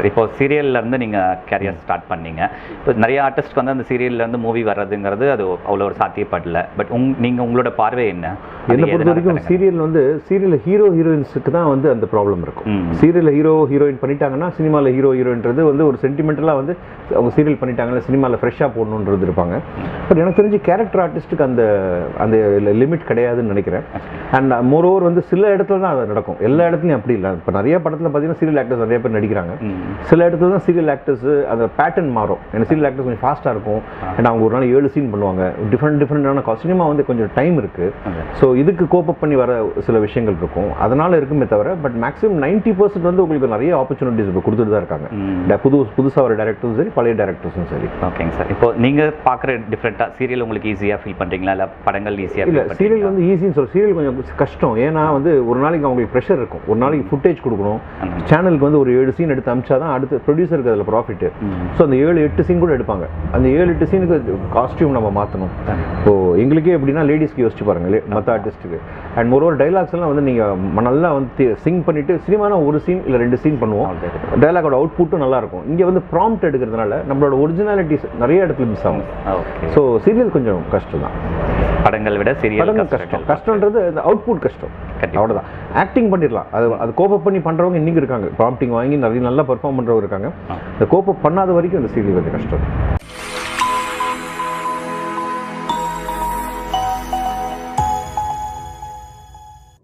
Sir. இப்போ சீரியல்ல இருந்து நீங்க கேரியர் ஸ்டார்ட் பண்ணீங்க. இப்போ நிறைய ஆர்டிஸ்ட்க்கு வந்து அந்த சீரியல்ல இருந்து மூவி வர்றதுங்கிறது அது அவ்வளோ ஒரு சாத்தியப்படல. பட் உங் நீங்க உங்களோட பார்வை என்ன? என்னை பொறுத்த வரைக்கும்? சீரியல் வந்து சீரியல் ஹீரோ ஹீரோயின்ஸுக்கு தான் வந்து அந்த ப்ராப்ளம் இருக்கும். சீரியலில் ஹீரோ ஹீரோயின் பண்ணிட்டாங்கன்னா சினிமாவில் ஹீரோ ஹீரோயின்றது வந்து ஒரு சென்டிமெண்டலாக வந்து அவங்க சீரியல் பண்ணிட்டாங்கல்ல சினிமாவில் ஃப்ரெஷ்ஷாக போடணுன்றது இருப்பாங்க. பட் எனக்கு தெரிஞ்சு கேரக்டர் ஆர்டிஸ்ட்டுக்கு அந்த அந்த லிமிட் கிடையாதுன்னு நினைக்கிறேன். அண்ட் மோரோவர் வந்து சில இடத்துல தான் அது நடக்கும். எல்லா இடத்துலையும் அப்படி இல்லை. இப்போ நிறைய படத்தில் பார்த்தீங்கன்னா சீரியல் ஆக்டர்ஸ் நிறைய பேர் நடிக்கிறாங்க. சில இடத்துல தான் சீரியல் ஆக்டர்ஸ் அந்த பேட்டர்ன் மாறும். ஏன்னா சீரியல் ஆக்டர்ஸ் கொஞ்சம் ஃபாஸ்ட்டாக இருக்கும். அண்ட் அவங்க ஒரு நாள் ஏழு சீன் பண்ணுவாங்க. டிஃப்ரெண்ட் டிஃப்ரெண்டான சினிமா வந்து கொஞ்சம் டைம் இருக்குது. ஸோ இதுக்கு கோப்பப் பண்ணி வர சில விஷயங்கள் இருக்கும். அதனால இருக்குமே தவிர பட் மேக்ஸிமம் நைன்ட்டி பர்சன்ட் வந்து உங்களுக்கு நிறைய ஆப்பர்ச்சுனிட்டிஸ் இப்போ கொடுத்துட்டு தான் இருக்காங்க. புது புதுசாக வர டேரக்டர்ஸும் சரி பழைய டேரக்டர்ஸும் சரி. ஓகேங்க சார் இப்போ நீங்க பார்க்குற டிஃப்ரெண்ட்டாக சீரியல் உங்களுக்கு ஈஸியாக ஃபீல் பண்றீங்களா? இல்லை படங்கள் ஈஸியாக இல்லை சீரியல் பண்ணுறீங்களா வந்து ஈஸின்னு சொல்ல சீரியல் கொஞ்சம் கஷ்டம். ஏன்னா வந்து ஒரு நாளைக்கு அவங்களுக்கு ப்ரெஷர் இருக்கும். ஒரு நாளைக்கு ஃபுட்டேஜ் கொடுக்கணும். சேனலுக்கு வந்து ஒரு ஏழு சீன் எடுத்து அமிச்சா தான் அடுத்து ப்ரொடியூசருக்கு அதில் ப்ராஃபிட் ஸோ அந்த ஏழு எட்டு சீன் கூட எடுப்பாங்க. அந்த ஏழு எட்டு சீனுக்கு காஸ்டியூம் நம்ம மாற்றணும் இப்போ எங்களுக்கே எப்படின்னா லேடிஸ்க்கு யோசிச்சு பாருங்க மற்ற ஆர்டிஸ்ட்டுக்கு அண்ட் ஒரு ஒரு டைலாக்ஸ் எல்லாம் வந்து நீங்கள் நல்லா வந்து சிங் பண்ணிட்டு சினிமானா ஒரு சீன் இல்லை ரெண்டு சீன் பண்ணுவோம். டைலாகோட அவுட்புட்டும் நல்லா இருக்கும். இங்கே வந்து ப்ராம்ப்ட் எடுக்கிறதுனால நம்மளோட ஒரிஜினாலிட்டிஸ் நிறைய இடத்துல மிஸ் ஆகும். ஸோ சீரியல் கொஞ்சம் கஷ்டம் தான் படங்கள் விட சீரியல் படங்கள் கஷ்டம். கஷ்டன்றது இந்த அவுட்புட் கஷ்டம். அவ்வளோதான் ஆக்டிங் பண்ணிடலாம். அது அது கோப்பப் பண்ணி பண்ணுறவங்க இன்னைக்கு இருக்காங்க. ப்ராம்ப்டிங் வாங்கி நிறைய நல்லா பெர்ஃபார்ம் பண்ணுறவங்க இருக்காங்க. இந்த கோப்பப் பண்ணாத வரைக்கும் இந்த சீரியல் கொஞ்சம் கஷ்டம்.